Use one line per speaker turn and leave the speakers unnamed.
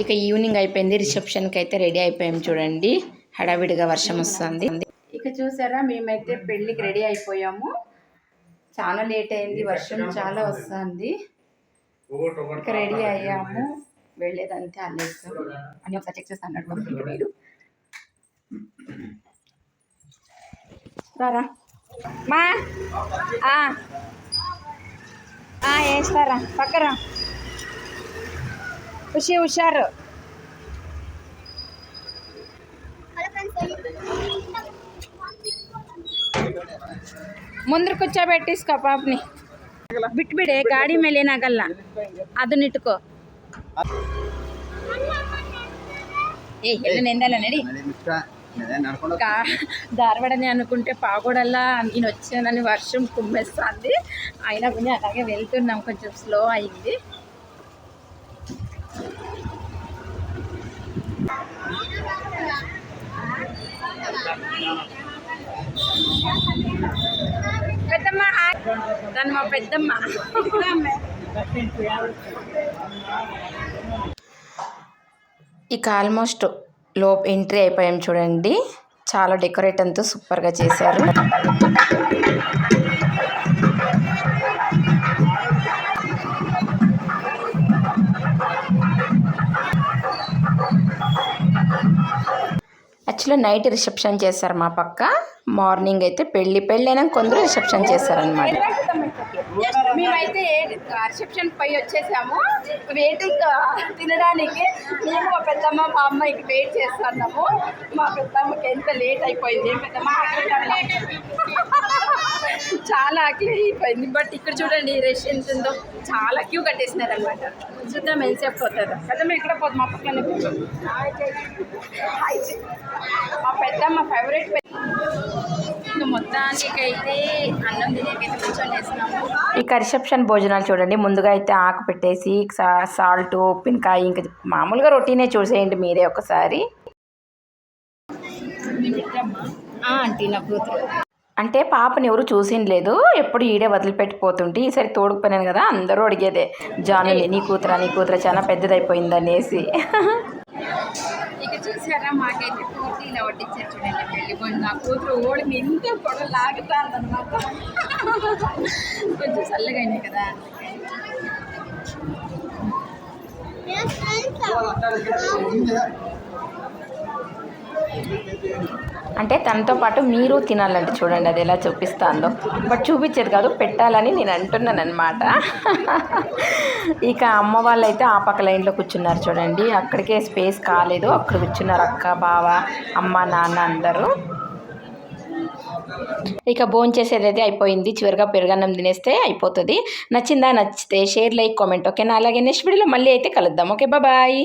ఇక ఈవినింగ్ అయిపోయింది రిసెప్షన్కి అయితే రెడీ అయిపోయాం చూడండి. హడావిడిగా వర్షం వస్తుంది. ఇక చూసారా మేమైతే పెళ్ళికి రెడీ అయిపోయాము. చాలా లేట్ అయింది వర్షం చాలా వస్తుంది. ఇక రెడీ అయ్యాము. వెళ్ళేదంతే అల్లేస్తాం అని ఒకసారి చెక్ చేస్తాను మీరు. రారా. మా ఆ. వేస్తారా పక్కరా. ఖుషి హుషారు ಮುಂದ್ರ ಕೂರ್ಚೋಬೇಟಿಸ್ಕೊ ಪಾಪ್ನಿ ಬಿಟ್ಬಿಡಿ ಗಾಡಿ ಮೇಲೆ ಏನಾಗಲ್ಲ ಅದನ್ನ ಇಟ್ಕೋ ఏ ఎల్లు నిందాల నడి గా- ధారవాడని అనుకుంటే పాగోడల్లా నేను వచ్చానని వర్షం కుమ్మేస్తుంది అయినా కొంచెం అలాగే వెళ్తున్నాం కొంచెం స్లో అయింది పెద్దమ్మ తను మా పెద్దమ్మ. ఇక ఆల్మోస్ట్ లోప్ ఎంట్రీ అయిపోయాం చూడండి. చాలా డెకరేట్ అంతా సూపర్గా చేశారు. యాక్చువల్లీ నైట్ రిసెప్షన్ చేశారు మా పక్క. మార్నింగ్ అయితే పెళ్ళి పెళ్ళి అయినా కొందరు రిసెప్షన్ చేశారనమాట మేమైతే రిసెప్షన్ పై వచ్చేసాము. వెయిటింగ్ తినడానికి మేము మా పెద్దమ్మ మా అమ్మాయికి వెయిట్ చేస్తున్నాము. మా పెద్దమ్మకి ఎంత లేట్ అయిపోయింది పెద్దమ్మ? చాలా ఆకలి అయిపోయింది. బట్ ఇక్కడ చూడండి రష్ ఎంత ఉందో. చాలా క్యూ కట్టేసినారు అనమాట చూద్దాం ఎంతసేపు పోతుందో పెద్దమ్మ ఇక్కడ పోతుంది మా పక్కనే. హాయ్ చెయ్. మా పెద్దమ్మ ఫేవరెట్ ఇంకా మొత్తానికైతే అన్నం తినేకైతే కూర్చొని వేసినాము ఇక రిసెప్షన్ భోజనాలు చూడండి. ముందుగా అయితే ఆకు పెట్టేసి సా- సాల్ట్ ఉప్పినకాయ ఇంకా మామూలుగా రొటీనే చూసేయండి మీరే ఒకసారి. ఆంటీ నా కూతురు అంటే పాపని ఎవరు చూసింది లేదు. ఎప్పుడు ఈడే వదిలిపెట్టిపోతుంటే ఈసారి తోడుకుపోయాను కదా అందరూ అడిగేదే జానుని నీ కూతురా నీ కూతురా చాలా పెద్దదైపోయింది అనేసి ఇక చూసారా మాకైతే పూర్తి ఇలా వడ్డించారు చూడండి పెళ్ళి భోజనం నా కూతురు ఓడిని ఇంకా కూడా లాగుతాందన్నమాట. కొంచెం చల్లగా అయినాయి కదా. అంటే తనతో పాటు మీరు తినాలంటే చూడండి అది ఎలా చూపిస్తాందో. బట్ చూపించేది కాదు పెట్టాలని నేను అంటున్నాను అనమాట ఇక అమ్మ వాళ్ళు అయితే ఆ పక్క లైన్లో కూర్చున్నారు చూడండి. అక్కడికే స్పేస్ కాలేదు. అక్కడ కూర్చున్నారు అక్క బావ అమ్మ నాన్న అందరూ. ఇక భోజనం చేసేది అయితే అయిపోయింది. చివరిగా పెరుగన్నం తినేస్తే అయిపోతుంది. నచ్చిందా? నచ్చితే షేర్ లైక్ కామెంట్ ఓకేనా? అలాగే నెక్స్ట్ వీడియోలో మళ్ళీ అయితే కలుద్దాం. Okay bye.